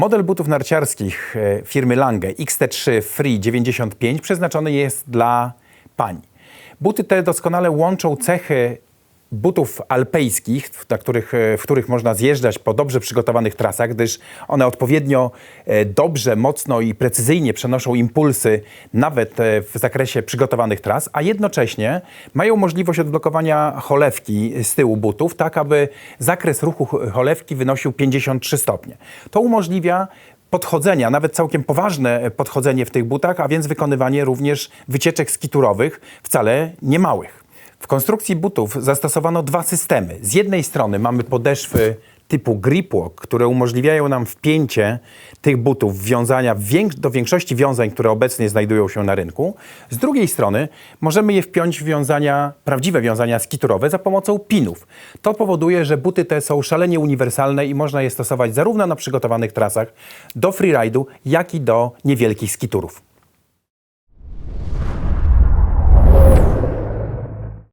Model butów narciarskich e, firmy Lange XT3 Free 95 przeznaczony jest dla pań. Buty te doskonale łączą cechy butów alpejskich, na których, e, w których można zjeżdżać po dobrze przygotowanych trasach, gdyż one odpowiednio e, dobrze, mocno i precyzyjnie przenoszą impulsy nawet e, w zakresie przygotowanych tras, a jednocześnie mają możliwość odblokowania cholewki z tyłu butów, tak aby zakres ruchu ch- cholewki wynosił 53 stopnie. To umożliwia podchodzenia, nawet całkiem poważne podchodzenie w tych butach, a więc wykonywanie również wycieczek skiturowych, wcale nie małych. W konstrukcji butów zastosowano dwa systemy. Z jednej strony mamy podeszwy typu gripwalk, które umożliwiają nam wpięcie tych butów, wiązania wiek- do większości wiązań, które obecnie znajdują się na rynku. Z drugiej strony możemy je wpiąć w wiązania, prawdziwe wiązania skiturowe za pomocą pinów. To powoduje, że buty te są szalenie uniwersalne i można je stosować zarówno na przygotowanych trasach do freeride'u, jak i do niewielkich skiturów.